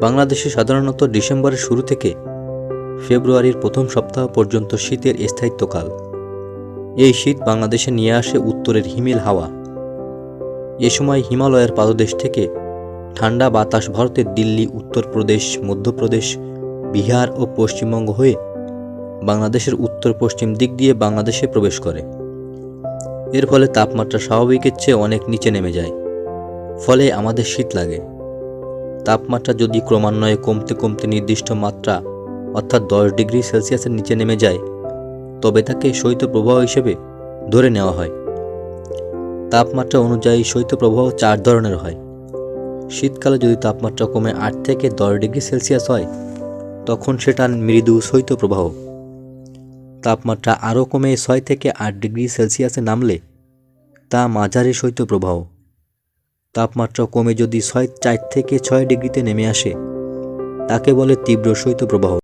বাংলাদেশে সাধারণত ডিসেম্বরের শুরু থেকে ফেব্রুয়ারির প্রথম সপ্তাহ পর্যন্ত শীতের স্থায়িত্বকাল। এই শীত বাংলাদেশে নিয়ে আসে উত্তরের হিমেল হাওয়া। এ সময় হিমালয়ের পাদদেশ থেকে ঠান্ডা বাতাস ভারতের দিল্লি, উত্তরপ্রদেশ, মধ্যপ্রদেশ, বিহার ও পশ্চিমবঙ্গ হয়ে বাংলাদেশের উত্তর পশ্চিম দিক দিয়ে বাংলাদেশে প্রবেশ করে। এর ফলে তাপমাত্রা স্বাভাবিকের চেয়ে অনেক নিচে নেমে যায়। ফলে আমাদের শীত লাগে। তাপমাত্রা যদি ক্রমান্বয়ে কমতে কমতে নির্দিষ্ট মাত্রা, অর্থাৎ দশ ডিগ্রি সেলসিয়াসের নিচে নেমে যায়, তবে তাকে শৈত্যপ্রবাহ হিসেবে ধরে নেওয়া হয়। তাপমাত্রা অনুযায়ী শৈত্যপ্রবাহ চার ধরনের হয়। শীতকালে যদি তাপমাত্রা কমে আট থেকে দশ ডিগ্রি সেলসিয়াস হয়, তখন সেটা মৃদু শৈত্যপ্রবাহ তাপমাত্রা আরও কমে ছয় থেকে আট ডিগ্রি সেলসিয়াসে নামলে তা মাঝারি শৈত্যপ্রবাহ তাপমাত্রা কমে যদি ছয় চার থেকে ছয় ডিগ্রিতে নেমে আসে তাকে বলে তীব্র শৈত্যপ্রবাহ।